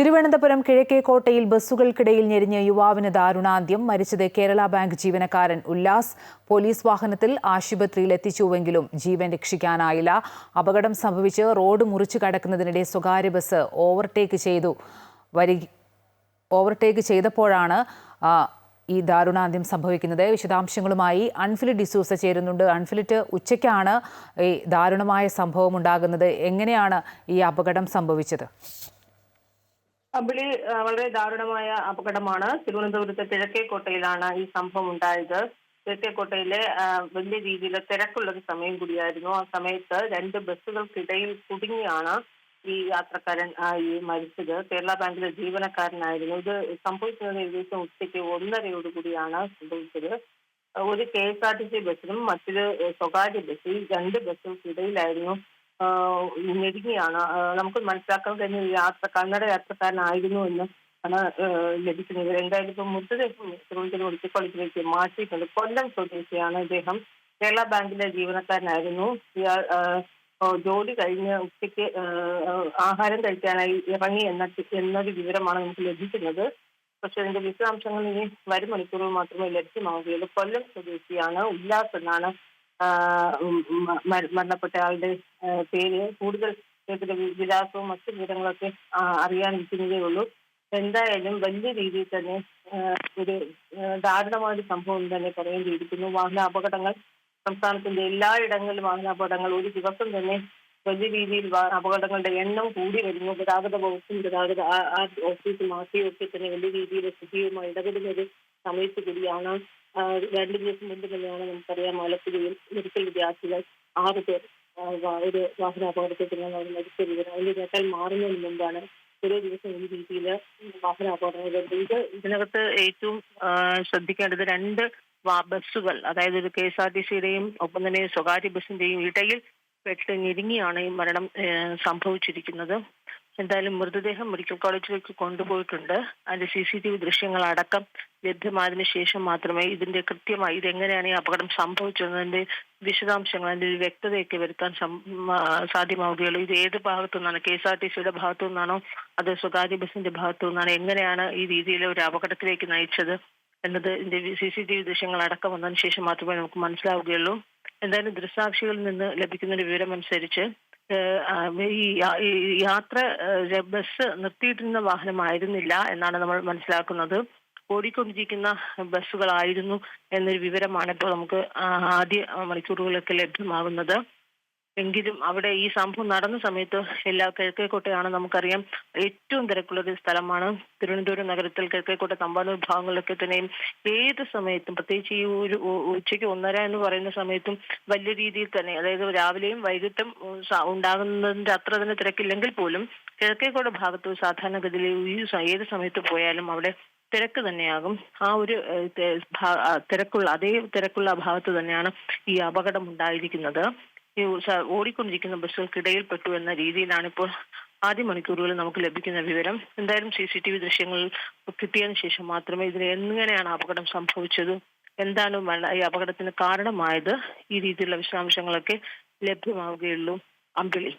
തിരുവനന്തപുരം കിഴക്കേക്കോട്ടയിൽ ബസ്സുകൾക്കിടയിൽ ഞെരിഞ്ഞ യുവാവിന് ദാരുണാന്ത്യം. മരിച്ചത് കേരള ബാങ്ക് ജീവനക്കാരൻ ഉല്ലാസ്. പോലീസ് വാഹനത്തിൽ ആശുപത്രിയിൽ എത്തിച്ചുവെങ്കിലും ജീവൻ രക്ഷിക്കാനായില്ല. അപകടം സംഭവിച്ച് റോഡ് മുറിച്ചു കടക്കുന്നതിനിടെ സ്വകാര്യ ബസ് ഓവർടേക്ക് ചെയ്തു. വരി ഓവർടേക്ക് ചെയ്തപ്പോഴാണ് ഈ ദാരുണാന്ത്യം സംഭവിക്കുന്നത്. വിശദാംശങ്ങളുമായി അൺഫിലിറ്റ് ഡിസൂസ ചേരുന്നുണ്ട്. അൺഫിലിറ്റ് ഉച്ചയ്ക്കാണ് ഈ ദാരുണമായ സംഭവം ഉണ്ടാകുന്നത്. എങ്ങനെയാണ് ഈ അപകടം സംഭവിച്ചത്? അമ്പിളി വളരെ ദാരുണമായ അപകടമാണ്. തിരുവനന്തപുരത്തെ കിഴക്കേക്കോട്ടയിലാണ് ഈ സംഭവം ഉണ്ടായത്. കിഴക്കേക്കോട്ടയിലെ വലിയ രീതിയിൽ തിരക്കുള്ള ഒരു സമയം കൂടിയായിരുന്നു. ആ സമയത്ത് രണ്ട് ബസ്സുകൾക്കിടയിൽ കുടുങ്ങിയാണ് ഈ യാത്രക്കാരൻ ഈ മരിച്ചത്. കേരള ബാങ്കിലെ ജീവനക്കാരനായിരുന്നു. ഇത് സംഭവിച്ചത് ഏകദേശം ഉച്ചയ്ക്ക് ഒന്നരയോടുകൂടിയാണ് സംഭവിച്ചത്. ഒരു K S R T C ബസ്സിനും മറ്റൊരു സ്വകാര്യ ബസ് ഈ രണ്ട് ബസ്സുകൾക്കിടയിലായിരുന്നു ഞെരുങ്ങിയാണ്. നമുക്ക് മനസ്സിലാക്കാൻ കഴിഞ്ഞ യാത്ര കന്നഡ യാത്രക്കാരനായിരുന്നു എന്ന് ആണ് ലഭിക്കുന്നത്. എന്തായാലും ഇപ്പൊ മൃതദേഹം തിരുവനന്തപുരം മെഡിക്കൽ മാറ്റിയിട്ടുണ്ട്. കൊല്ലം സ്വദേശിയാണ് ഇദ്ദേഹം. കേരള ബാങ്കിലെ ജീവനക്കാരനായിരുന്നു. ഇയാൾ ജോലി കഴിഞ്ഞ് ഉച്ചയ്ക്ക് ആഹാരം കഴിക്കാനായി ഇറങ്ങി എന്ന എന്നൊരു വിവരമാണ് നമുക്ക് ലഭിക്കുന്നത്. പക്ഷെ അതിന്റെ വിശദാംശങ്ങൾ ഇനി വരും മണിക്കൂറുകൾ മാത്രമേ ലഭ്യമാവുകയുള്ളൂ. കൊല്ലം സ്വദേശിയാണ് ഉല്ലാസ് എന്നാണ് മരണപ്പെട്ട ആളുടെ പേര് കൂടുതൽ വിലാസവും മറ്റു വിവരങ്ങളൊക്കെ അറിയാനിരിക്കുന്നതേ ഉള്ളൂ. എന്തായാലും വലിയ രീതിയിൽ തന്നെ ഒരു ദാരുണമായ ഒരു സംഭവം തന്നെ പറയേണ്ടിയിരിക്കുന്നു വാഹന അപകടങ്ങൾ സംസ്ഥാനത്തിന്റെ എല്ലായിടങ്ങളിലും വാഹന അപകടങ്ങൾ ഒരു ദിവസം തന്നെ വലിയ രീതിയിൽ അപകടങ്ങളുടെ എണ്ണം കൂടി വരുന്നു. ഗതാഗത വകുപ്പും ഗതാഗത ഓഫീസും ആർ ടി ഒക്കെ തന്നെ വലിയ രീതിയിൽ സ്ഥിതിയുമായി ഇടപെടുന്ന ഒരു സമയത്ത് കൂടിയാണ് രണ്ട് ദിവസം മുമ്പ് തന്നെയാണ് നമുക്കറിയാം ആലപ്പുഴയിൽ മെഡിക്കൽ വിദ്യാർത്ഥികൾ ആറ് പേർ ഒരു വാഹനാപകടത്തിൽ മരിച്ച വിവരം അതിന്റെ ഞെട്ടൽ മാറുന്നതിന് മുമ്പാണ് ഓരോ ദിവസം ഈ രീതിയിൽ വാഹനാപകടങ്ങൾ. ഇത് ഇതിനകത്ത് ഏറ്റവും ശ്രദ്ധിക്കേണ്ടത് രണ്ട് ബസ്സുകൾ അതായത് ഒരു കെ എസ് ആർ ടി സിയുടെയും ഒപ്പം തന്നെ സ്വകാര്യ ബസ്സിന്റെയും ഇടയിൽ പെട്ട് ഞെരുങ്ങിയാണ് ഈ മരണം സംഭവിച്ചിരിക്കുന്നത് എന്തായാലും മൃതദേഹം മെഡിക്കൽ കോളേജിലേക്ക് കൊണ്ടുപോയിട്ടുണ്ട്. അതിന്റെ സി സി ടി വി ദൃശ്യങ്ങൾ അടക്കം ലഭ്യമായതിനു ശേഷം മാത്രമേ ഇതിന്റെ കൃത്യമായി ഇതെങ്ങനെയാണ് ഈ അപകടം സംഭവിച്ചതിന്റെ വിശദാംശങ്ങൾ അതിന്റെ ഒരു വ്യക്തതയൊക്കെ വരുത്താൻ സാധ്യമാവുകയുള്ളൂ. ഇത് ഏത് ഭാഗത്തു നിന്നാണ് കെ എസ് ആർ ടി സിയുടെ ഭാഗത്തു നിന്നാണോ അത് സ്വകാര്യ ബസിന്റെ ഭാഗത്തു നിന്നാണോ എങ്ങനെയാണ് ഈ രീതിയിൽ ഒരു അപകടത്തിലേക്ക് നയിച്ചത് എന്നത് ഇതിന്റെ സി സി ടി വി ദൃശ്യങ്ങൾ അടക്കം വന്നതിന് ശേഷം മാത്രമേ നമുക്ക് മനസ്സിലാവുകയുള്ളൂ. എന്തായാലും ദൃക്സാക്ഷികളിൽ നിന്ന് ലഭിക്കുന്ന ഒരു വിവരമനുസരിച്ച് ഈ യാത്ര ബസ് നിർത്തിയിട്ടിരുന്ന വാഹനമായിരുന്നില്ല എന്നാണ് നമ്മൾ മനസ്സിലാക്കുന്നത്. ഓടിക്കൊണ്ടിരിക്കുന്ന ബസ്സുകളായിരുന്നു എന്നൊരു വിവരമാണ് ഇപ്പോൾ നമുക്ക് ആദ്യ മണിക്കൂറുകളൊക്കെ ലഭ്യമാകുന്നത്. എങ്കിലും അവിടെ ഈ സംഭവം നടന്ന സമയത്ത് എല്ലാ കിഴക്കേക്കോട്ടയാണ് നമുക്കറിയാം. ഏറ്റവും തിരക്കുള്ള ഒരു സ്ഥലമാണ് തിരുവനന്തപുരം നഗരത്തിൽ കിഴക്കേക്കോട്ട തമ്പാനൂർ ഭാഗങ്ങളിലൊക്കെ തന്നെയും. ഏത് സമയത്തും പ്രത്യേകിച്ച് ഈ ഒരു ഉച്ചയ്ക്ക് ഒന്നര എന്ന് പറയുന്ന സമയത്തും വലിയ രീതിയിൽ തന്നെ അതായത് രാവിലെയും വൈകിട്ടും ഉണ്ടാകുന്നതിന്റെ അത്ര തന്നെ തിരക്കില്ലെങ്കിൽ പോലും കിഴക്കേക്കോട്ട ഭാഗത്ത് സാധാരണഗതിയിൽ ഏത് സമയത്ത് പോയാലും അവിടെ തിരക്ക് തന്നെയാകും. ആ ഒരു തിരക്കുള്ള അതേ തിരക്കുള്ള ഭാഗത്ത് തന്നെയാണ് ഈ അപകടം ഉണ്ടായിരിക്കുന്നത്. ഈ ഓടിക്കൊണ്ടിരിക്കുന്ന ബസ്സുകൾക്കിടയിൽ പെട്ടു എന്ന രീതിയിലാണ് ഇപ്പോൾ ആദ്യ മണിക്കൂറുകളിൽ നമുക്ക് ലഭിക്കുന്ന വിവരം. എന്തായാലും സി സി ടി വി ദൃശ്യങ്ങൾ കിട്ടിയതിനു ശേഷം മാത്രമേ ഇതിന് എങ്ങനെയാണ് അപകടം സംഭവിച്ചത് എന്താണ് ഈ അപകടത്തിന് കാരണമായത് ഈ രീതിയിലുള്ള വിശദാംശങ്ങളൊക്കെ ലഭ്യമാവുകയുള്ളൂ. അമ്പിളി